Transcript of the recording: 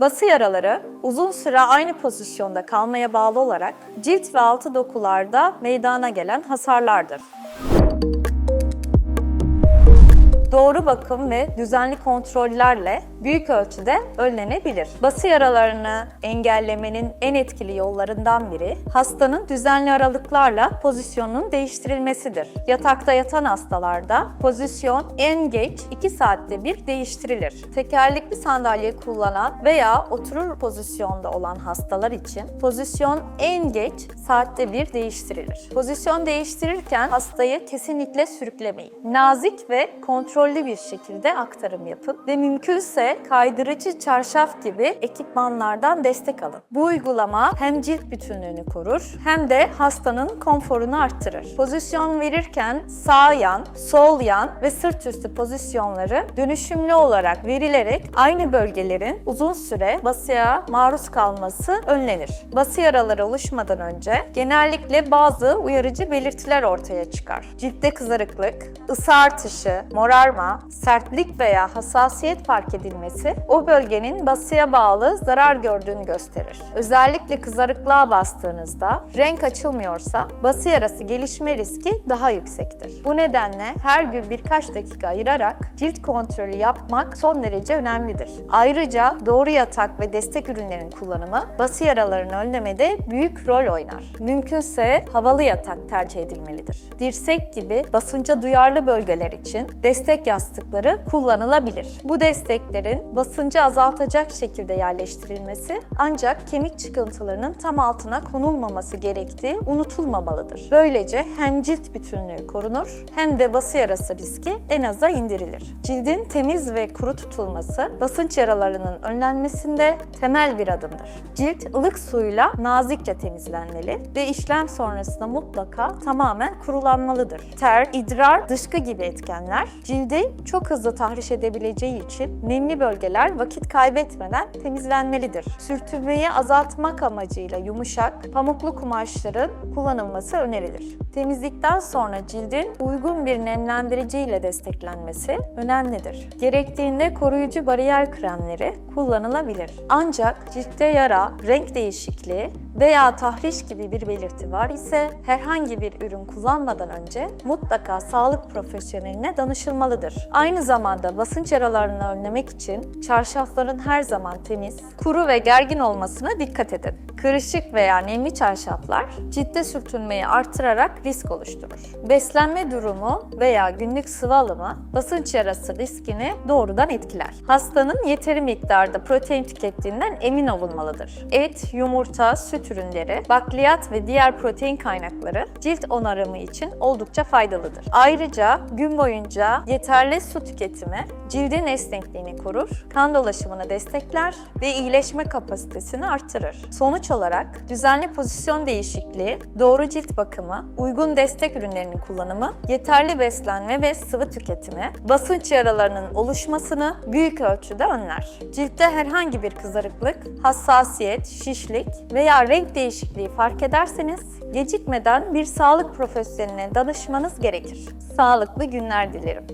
Bası yaraları uzun süre aynı pozisyonda kalmaya bağlı olarak cilt ve altı dokularda meydana gelen hasarlardır. Doğru bakım ve düzenli kontrollerle büyük ölçüde önlenebilir. Bası yaralarını engellemenin en etkili yollarından biri hastanın düzenli aralıklarla pozisyonunun değiştirilmesidir. Yatakta yatan hastalarda pozisyon en geç 2 saatte bir değiştirilir. Tekerlekli sandalye kullanan veya oturur pozisyonda olan hastalar için pozisyon en geç saatte bir değiştirilir. Pozisyon değiştirirken hastayı kesinlikle sürüklemeyin. Nazik ve kontrollü bir şekilde aktarım yapın ve mümkünse kaydırıcı çarşaf gibi ekipmanlardan destek alın. Bu uygulama hem cilt bütünlüğünü korur hem de hastanın konforunu arttırır. Pozisyon verirken sağ yan, sol yan ve sırt üstü pozisyonları dönüşümlü olarak verilerek aynı bölgelerin uzun süre basıya maruz kalması önlenir. Bası yaraları oluşmadan önce genellikle bazı uyarıcı belirtiler ortaya çıkar. Ciltte kızarıklık, ısı artışı, morarma, sertlik veya hassasiyet fark edilmesi o bölgenin basıya bağlı zarar gördüğünü gösterir. Özellikle kızarıklığa bastığınızda renk açılmıyorsa bası yarası gelişme riski daha yüksektir. Bu nedenle her gün birkaç dakika ayırarak cilt kontrolü yapmak son derece önemlidir. Ayrıca doğru yatak ve destek ürünlerin kullanımı bası yaralarını önlemede büyük rol oynar. Mümkünse havalı yatak tercih edilmelidir. Dirsek gibi basınca duyarlı bölgeler için destek yastıkları kullanılabilir. Bu desteklerin basıncı azaltacak şekilde yerleştirilmesi ancak kemik çıkıntılarının tam altına konulmaması gerektiği unutulmamalıdır. Böylece hem cilt bütünlüğü korunur hem de bası yarası riski en aza indirilir. Cildin temiz ve kuru tutulması basınç yaralarının önlenmesinde temel bir adımdır. Cilt ılık suyla nazikçe temizlenmeli ve işlem sonrasında mutlaka tamamen kurulanmalıdır. Ter, idrar, dışkı gibi etkenler cildi çok hızlı tahriş edebileceği için nemli bölgeler vakit kaybetmeden temizlenmelidir. Sürtünmeyi azaltmak amacıyla yumuşak, pamuklu kumaşların kullanılması önerilir. Temizlikten sonra cildin uygun bir nemlendirici ile desteklenmesi önemlidir. Gerektiğinde koruyucu bariyer kremleri kullanılabilir. Ancak ciltte yara, renk değişikliği veya tahriş gibi bir belirti var ise herhangi bir ürün kullanmadan önce mutlaka sağlık profesyoneline danışılmalıdır. Aynı zamanda basınç yaralarını önlemek için çarşafların her zaman temiz, kuru ve gergin olmasına dikkat edin. Kırışık veya nemli çarşaflar ciltte sürtünmeyi artırarak risk oluşturur. Beslenme durumu veya günlük sıvı alımı basınç yarası riskini doğrudan etkiler. Hastanın yeteri miktarda protein tükettiğinden emin olunmalıdır. Et, yumurta, süt ürünleri, bakliyat ve diğer protein kaynakları cilt onarımı için oldukça faydalıdır. Ayrıca gün boyunca yeterli su tüketimi cildin esnekliğini korur, kan dolaşımını destekler ve iyileşme kapasitesini artırır. Sonuç olarak düzenli pozisyon değişikliği, doğru cilt bakımı, uygun destek ürünlerinin kullanımı, yeterli beslenme ve sıvı tüketimi basınç yaralarının oluşmasını büyük ölçüde önler. Ciltte herhangi bir kızarıklık, hassasiyet, şişlik veya renk değişikliği fark ederseniz gecikmeden bir sağlık profesyoneline danışmanız gerekir. Sağlıklı günler dilerim.